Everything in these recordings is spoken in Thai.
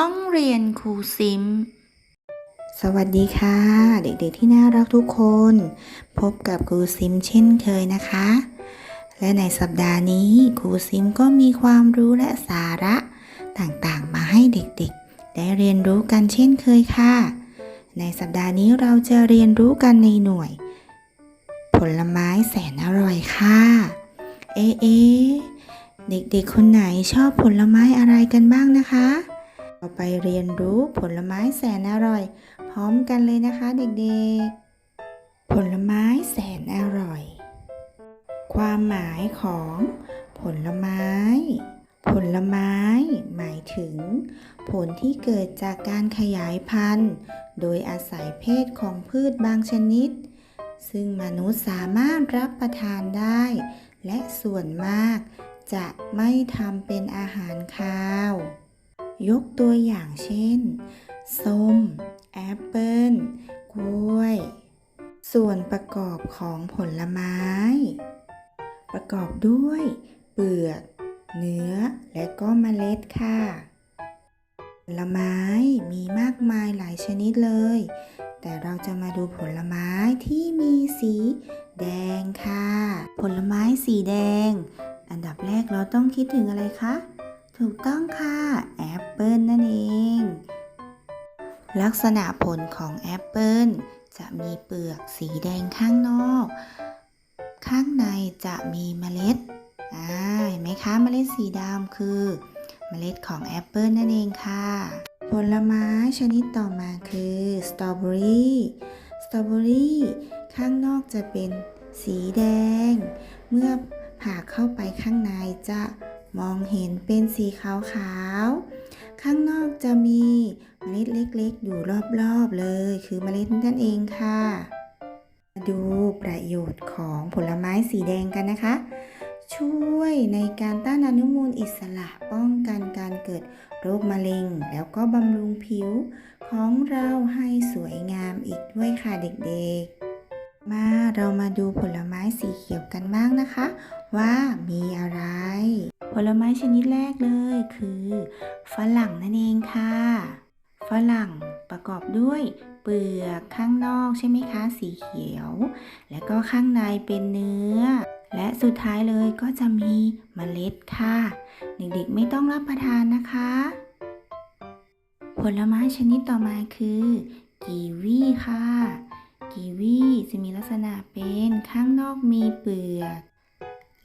ห้องเรียนครูซิม สวัสดีค่ะ เด็กๆที่น่ารักทุกคน พบกับครูซิมเช่นเคยนะคะ และในสัปดาห์นี้ครูซิมก็มีความรู้และสาระต่างๆ มาให้เด็กๆ ได้เรียนรู้กันเช่นเคยค่ะ ในสัปดาห์นี้เราจะเรียนรู้กันในหน่วย ผลไม้แสนอร่อยค่ะ เอะเอะเด็กๆ คนไหนชอบผลไม้อะไรกันบ้างนะคะ เราไปเรียนรู้ผลไม้แสนอร่อย พร้อมกันเลยนะคะเด็กๆ ผลไม้แสนอร่อย ความหมายของผลไม้ ผลไม้ หมายถึง ผลที่เกิดจากการขยายพันธุ์ โดยอาศัยเพศของพืชบางชนิด ซึ่งมนุษย์สามารถรับประทานได้ และส่วนมากจะไม่ทำเป็นอาหารคาว ยกตัวอย่างเช่น ส้ม แอปเปิ้ล กล้วย ส่วนประกอบของผลไม้ ประกอบด้วย เปลือก เนื้อ และก็เมล็ดค่ะ ผลไม้มีมากมายหลายชนิดเลย แต่เราจะมาดูผลไม้ที่มีสี แดงค่ะ ผลไม้สีแดง อันดับแรกเราต้องคิดถึงอะไรคะ ถูกต้องค่ะแอปเปิลนั่นเอง ลักษณะผลของแอปเปิลจะมีเปลือกสีแดงข้างนอก ข้างในจะมีเมล็ดอ่าเห็นไหมคะเมล็ดสีดำคือ เมล็ดของแอปเปิลนั่นเองค่ะ ผลไม้ชนิดต่อมาคือสตรอเบอรี่สตรอเบอรี่ข้างนอกจะเป็นสีแดง เมื่อผ่าเข้าไปข้างในจะ มองเห็นเป็นสีขาวๆ ข้างนอกจะมีเมล็ดเล็กๆ อยู่รอบๆเลย คือเมล็ดนั่นเองค่ะ มาดูประโยชน์ของผลไม้สีแดงกันนะคะ ช่วยในการต้านอนุมูลอิสระป้องกันการเกิดโรคมะเร็ง แล้วก็บำรุงผิวของเราให้สวยงามอีกด้วยค่ะเด็กๆมาเรามาดูผลไม้สีเขียวกันบ้างนะคะ ว่ามีอะไร ผลไม้ชนิดแรกเลยคือฝรั่งนั่นเองค่ะ ฝรั่งประกอบด้วยเปลือกข้างนอกใช่ไหมคะสีเขียว และก็ข้างในเป็นเนื้อ และสุดท้ายเลยก็จะมีเมล็ดค่ะ เด็กๆไม่ต้องรับประทานนะคะ ผลไม้ชนิดต่อมาคือกีวีค่ะกีวีจะมีลักษณะเป็นข้างนอกมีเปลือก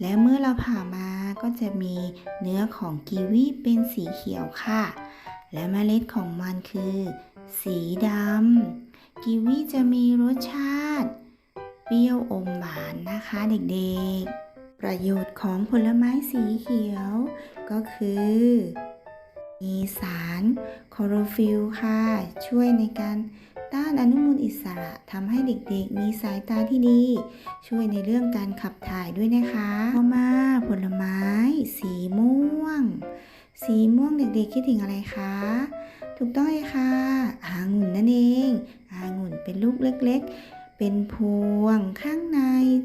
และเมื่อเราผ่ามาก็จะมีเนื้อของกีวีเป็นสีเขียวค่ะ และเมล็ดของมันคือ สีดำกีวีจะมีรสชาติ เปรี้ยวอมหวานนะคะเด็กๆ ประโยชน์ของผลไม้สีเขียวก็คือ มีสารคลอโรฟิลค่ะ ช่วยในการ ต้านอนุมูลอิสระทำให้เด็กๆ มีสายตาที่ดี ช่วยในเรื่องการขับถ่ายด้วยนะคะต่อมาผลไม้ สีม่วง สีม่วงเด็กๆคิดถึงอะไรคะถูกต้องเลยค่ะองุ่นนั่นเององุ่นเป็นลูกเล็กๆ เป็นพวงข้างใน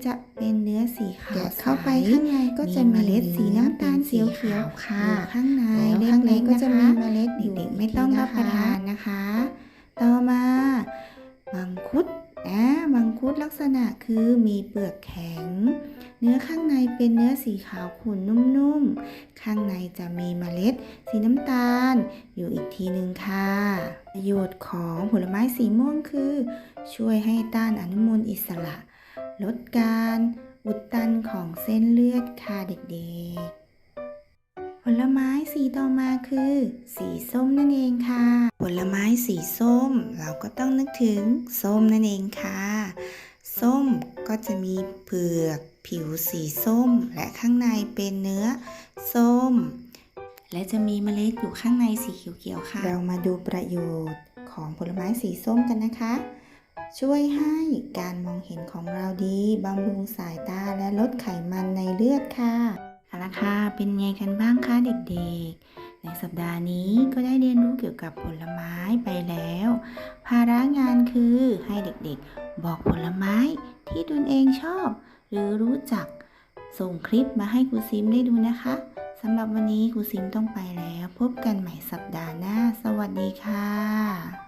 จะเป็นเนื้อสีขาวแกะเข้าไปข้างในก็จะมีเมล็ดสีน้ำตาลสีเขียวค่ะ ข้างในแล้วข้างในก็จะมีเมล็ดเด็กๆไม่ต้องรับประทานนะคะ ต่อมามังคุดอ่ามังคุดลักษณะคือมีเปลือกแข็ง เนื้อข้างในเป็นเนื้อสีขาวขุ่นนุ่มๆ ข้างในจะมีเมล็ด สีน้ำตาล อยู่อีกทีหนึ่งค่ะ ประโยชน์ของผลไม้สีม่วงคือ ช่วยให้ต้านอนุมูลอิสระ ลดการอุดตันของเส้นเลือดค่ะเด็กๆ ผลไม้สีต่อมาคือ สีส้มนั่นเองค่ะ ผลไม้สีส้ม เราก็ต้องนึกถึงส้มนั่นเองค่ะ ส้มก็จะมีเปลือกผิวสีส้ม และข้างในเป็นเนื้อ ส้ม และจะมีเมล็ดอยู่ข้างในสีเขียวๆค่ะ เรามาดูประโยชน์ของผลไม้สีส้มกันนะคะ ช่วยให้การมองเห็นของเราดีบำรุงสายตาและลดไขมันในเลือดค่ะ เอาละค่ะ เป็นไงกันบ้างคะเด็กๆ ในสัปดาห์นี้ก็ได้เรียนรู้เกี่ยวกับผลไม้ไปแล้ว ภาระงานคือให้เด็กๆ บอกผลไม้ที่ตนเองชอบ หรือรู้จัก ส่งคลิปมาให้ครูซิมได้ดูนะคะสำหรับวันนี้ครูซิมต้องไปแล้ว พบกันใหม่สัปดาห์หน้า สวัสดีวัสดีค่ะ